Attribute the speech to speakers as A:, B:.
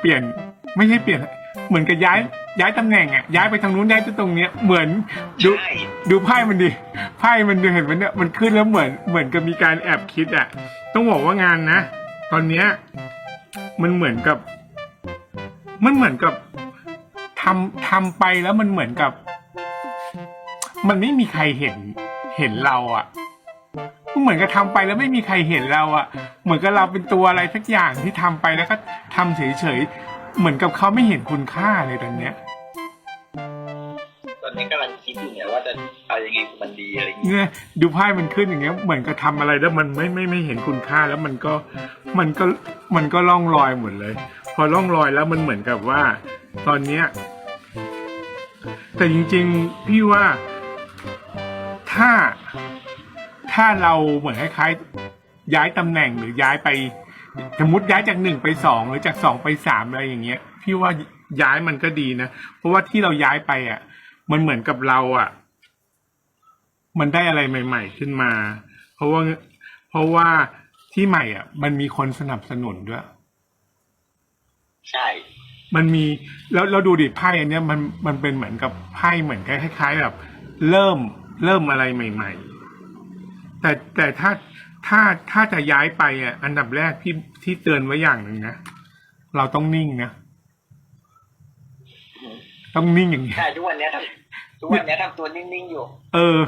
A: เปลี่ยนไม่ใช่เปลี่ยน เหมือนกับย้ายย้ายตำแหน่งอะย้ายไปทางนู้นย้ายไปตรงเนี้ยเหมือนดู
B: ใช่
A: ดูไพ่มันดิไพ่มันเห็นมันเนี่ยมันขึ้นแล้วเหมือนเหมือนกับมีการแอบคิดอะต้องบอกว่างานนะ ตอนเนี้ยมันเหมือนกับ มันเหมือนกับทำทำไปแล้วมันเหมือนกับ มันไม่มีใครเห็นเห็นเราอะมันเหมือนกับทำไปแล้วไม่มีใครเห็นเราอะ เหมือนกับเราเป็นตัวอะไรสักอย่างที่ทำไปแล้วก็ทำเฉยๆ เหมือนกับเขาไม่เห็นคุณค่าเลยตอนเนี้ย
B: ตอนนี้กำลังคิดอยู่เนี่ยว่าจะเอายังไงมันดีอะไรอย่างเงี้ย
A: เนี่ยดูไพ่มันขึ้นอย่างเงี้ย เหมือนกับทำอะไรแล้วมันไม่ไม่ไม่เห็นคุณค่าแล้วมันก็มันก็มันก็ล่องลอยหมดเลย พอล่องลอยแล้วมันเหมือนกับว่า ตอนเนี้ยแต่จริงๆพี่ว่าถ้าถ้าเราเหมือนคล้ายๆ ย้ายตำแหน่งหรือย้ายไป สมมติย้ายจากหนึ่งไปสองหรือจากสองไปสามอะไรอย่างเงี้ยพี่ว่าย้ายมันก็ดีนะ เพราะว่าที่เราย้ายไปอะ มันเหมือนกับเราอะ มันได้อะไรใหม่ ๆ ขึ้นมา เพราะว่า เพราะว่าที่ใหม่อะ มันมีคนสนับสนุนด้วย
B: ใช่
A: มันมีแล้วเราดูดิไพ่อันเนี้ยมันมันเป็นเหมือนกับไพ่เหมือนคล้ายๆแบบ เริ่มเริ่มอะไรใหม่ ๆ แต่แต่ถ้า ถ้าถ้าจะย้ายไปอะ อันดับแรกที่ที่เตือนไว้อย่างหนึ่งนะ เราต้องนิ่งนะ ต้องนิ่งอย่างนี้ย
B: ใช่ทุกวันเนี้ยทำทุกวันเนี้ยทำตัวนิ่งๆอยู่
A: เออ